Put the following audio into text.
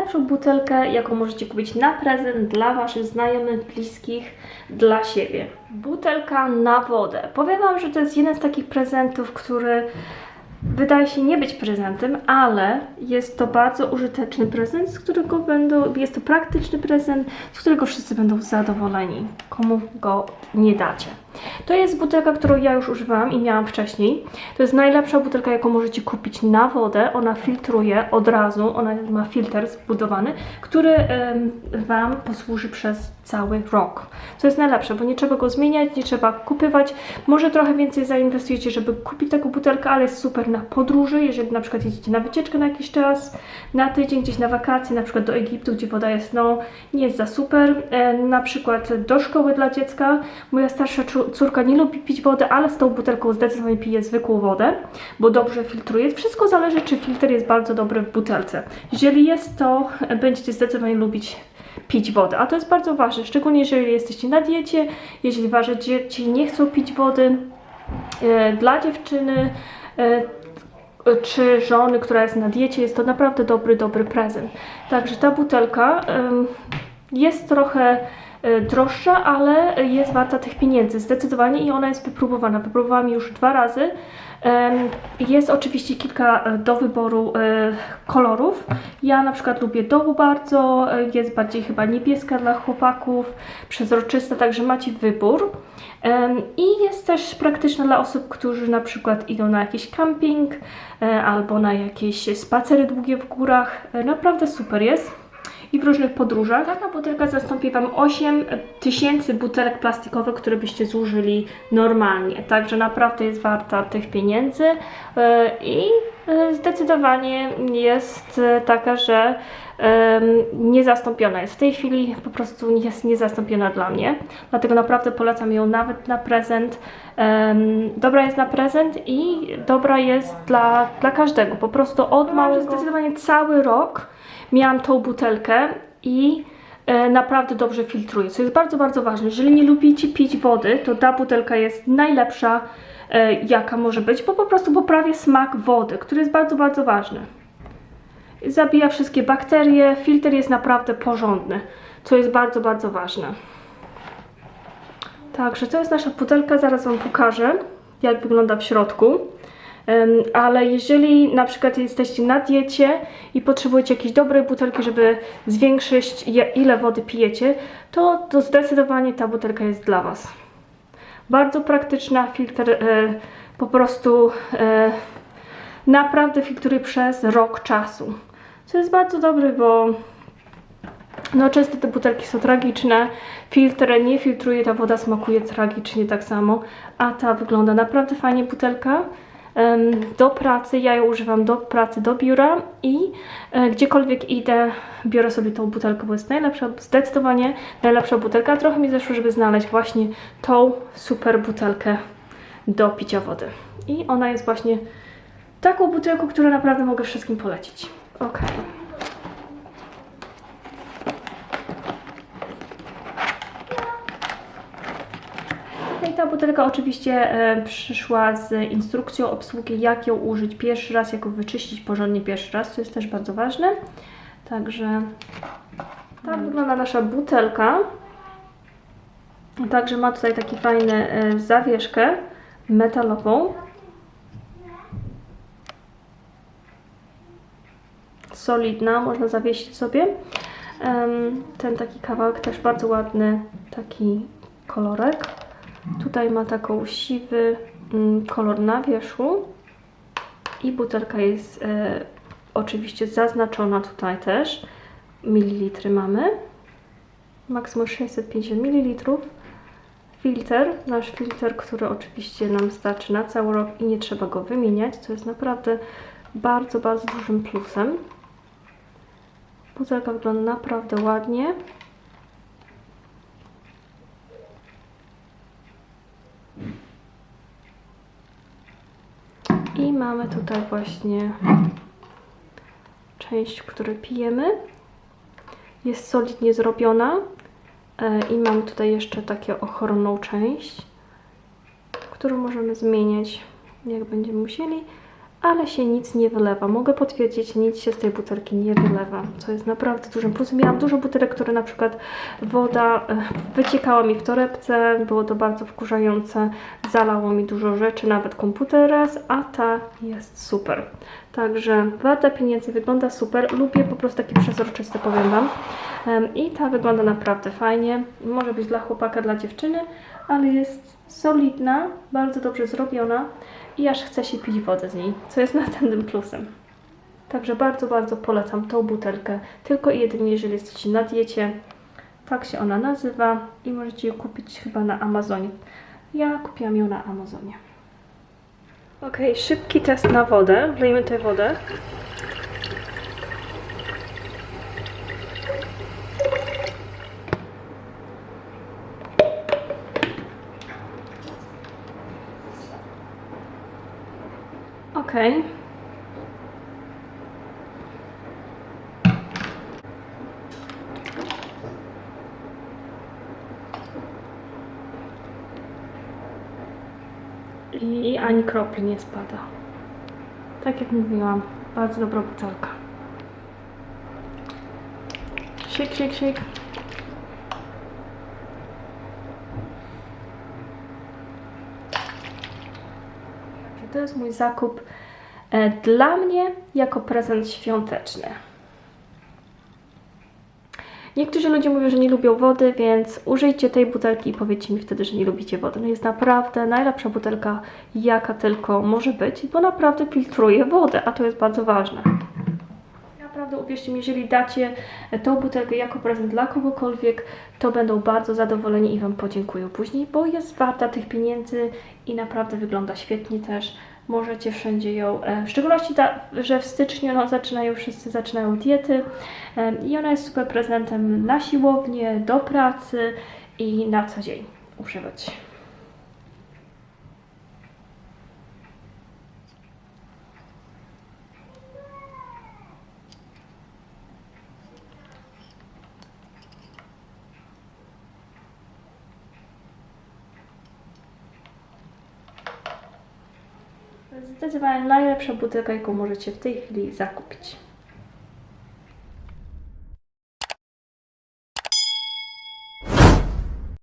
najlepszą butelkę, jaką możecie kupić na prezent dla Waszych znajomych, bliskich, dla siebie. Butelka na wodę. Powiem Wam, że to jest jeden z takich prezentów, który wydaje się nie być prezentem, ale jest to bardzo użyteczny prezent, z którego będą, jest to praktyczny prezent, z którego wszyscy będą zadowoleni, komu go nie dacie. To jest butelka, którą ja już używałam i miałam wcześniej. To jest najlepsza butelka, jaką możecie kupić na wodę. Ona filtruje od razu, ona ma filtr zbudowany, który Wam posłuży przez cały rok. Co jest najlepsze, bo nie trzeba go zmieniać, nie trzeba kupywać. Może trochę więcej zainwestujecie, żeby kupić taką butelkę, ale jest super na podróży, jeżeli na przykład jedziecie na wycieczkę na jakiś czas, na tydzień, gdzieś na wakacje, na przykład do Egiptu, gdzie woda jest, no, nie jest za super. Na przykład do szkoły dla dziecka. Moja starsza córka nie lubi pić wody, ale z tą butelką zdecydowanie pije zwykłą wodę, bo dobrze filtruje. Wszystko zależy, czy filtr jest bardzo dobry w butelce. Jeżeli jest, to będziecie zdecydowanie lubić pić wodę, a to jest bardzo ważne, szczególnie jeżeli jesteście na diecie, jeżeli wasze dzieci nie chcą pić wody. E, Dla dziewczyny e, czy żony, która jest na diecie, jest to naprawdę dobry, dobry prezent. Także ta butelka jest trochę droższa, ale jest warta tych pieniędzy zdecydowanie i ona jest wypróbowana. Wypróbowałam już dwa razy. Jest oczywiście kilka e, do wyboru e, kolorów. Ja na przykład lubię dołu bardzo, e, jest bardziej chyba niebieska dla chłopaków, przezroczysta, także macie wybór. I jest też praktyczna dla osób, którzy na przykład idą na jakiś camping e, albo na jakieś spacery długie w górach. E, Naprawdę super jest i w różnych podróżach. Taka butelka zastąpi Wam 8 tysięcy butelek plastikowych, które byście zużyli normalnie. Także naprawdę jest warta tych pieniędzy e, i zdecydowanie jest e, taka, że niezastąpiona jest. W tej chwili po prostu jest niezastąpiona dla mnie. Dlatego naprawdę polecam ją nawet na prezent. Dobra jest na prezent i dobra jest dla, dla każdego. Po prostu od małego. Zdecydowanie cały rok miałam tą butelkę i e, naprawdę dobrze filtruje, co jest bardzo, bardzo ważne. Jeżeli nie lubicie pić wody, to ta butelka jest najlepsza, e, jaka może być, bo po prostu poprawia smak wody, który jest bardzo, bardzo ważny. Zabija wszystkie bakterie, filtr jest naprawdę porządny, co jest bardzo, bardzo ważne. Także to jest nasza butelka, zaraz Wam pokażę, jak wygląda w środku. Ale jeżeli na przykład jesteście na diecie i potrzebujecie jakiejś dobrej butelki, żeby zwiększyć ile wody pijecie, to, to zdecydowanie ta butelka jest dla Was. Bardzo praktyczna, filtr e, po prostu e, naprawdę filtruje przez rok czasu. Co jest bardzo dobre, bo no często te butelki są tragiczne, filtr nie filtruje, ta woda smakuje tragicznie tak samo, a ta wygląda naprawdę fajnie butelka. Do pracy, ja ją używam do pracy, do biura i e, gdziekolwiek idę, biorę sobie tą butelkę, bo jest najlepsza, zdecydowanie najlepsza butelka. Trochę mi zeszło, żeby znaleźć właśnie tą super butelkę do picia wody. I ona jest właśnie taką butelką, którą naprawdę mogę wszystkim polecić. Okej. No i ta butelka oczywiście e, przyszła z instrukcją obsługi, jak ją użyć pierwszy raz, jak ją wyczyścić porządnie pierwszy raz, co jest też bardzo ważne. Także tak wygląda nasza butelka. Także ma tutaj taki fajny e, zawieszkę metalową. Solidna, można zawiesić sobie. Ten taki kawałek też bardzo ładny, taki kolorek. Tutaj ma taką siwy mm, kolor na wierzchu i butelka jest e, oczywiście zaznaczona tutaj też. Mililitry mamy. Maksimum 650 ml. Filtr, nasz filtr, który oczywiście nam starczy na cały rok i nie trzeba go wymieniać, co jest naprawdę bardzo, bardzo dużym plusem. Butelka wygląda naprawdę ładnie. I mamy tutaj właśnie część, w której pijemy. Jest solidnie zrobiona. E, I mamy tutaj jeszcze taką ochronną część, którą możemy zmieniać, jak będziemy musieli. Ale się nic nie wylewa. Mogę potwierdzić, nic się z tej butelki nie wylewa, co jest naprawdę dużym plusem. Miałam dużo butelek, które na przykład woda e, wyciekała mi w torebce, było to bardzo wkurzające, zalało mi dużo rzeczy, nawet komputer raz, a ta jest super. Także warta pieniędzy, wygląda super. Lubię po prostu takie przezroczyste, powiem Wam. I ta wygląda naprawdę fajnie. Może być dla chłopaka, dla dziewczyny, ale jest solidna, bardzo dobrze zrobiona i aż chce się pić wodę z niej, co jest następnym plusem. Także bardzo, bardzo polecam tą butelkę, tylko i jedynie jeżeli jesteście na diecie. Tak się ona nazywa i możecie ją kupić chyba na Amazonie. Ja kupiłam ją na Amazonie. Ok, szybki test na wodę. Wlejmy tę wodę. Ok. I ani kropli nie spada. Tak jak mówiłam, bardzo dobra butelka. Shake, shake, shake. To jest mój zakup e, dla mnie jako prezent świąteczny. Niektórzy ludzie mówią, że nie lubią wody, więc użyjcie tej butelki i powiedzcie mi wtedy, że nie lubicie wody. No jest naprawdę najlepsza butelka, jaka tylko może być, bo naprawdę filtruje wodę, a to jest bardzo ważne. Naprawdę uwierzcie mi, jeżeli dacie tą butelkę jako prezent dla kogokolwiek, to będą bardzo zadowoleni i Wam podziękują później, bo jest warta tych pieniędzy i naprawdę wygląda świetnie też. Możecie wszędzie ją, e, w szczególności ta, że w styczniu no, zaczynają wszyscy zaczynają diety em, i ona jest super prezentem na siłownię, do pracy i na co dzień używać. Zdecydowanie najlepsza butelka, jaką możecie w tej chwili zakupić.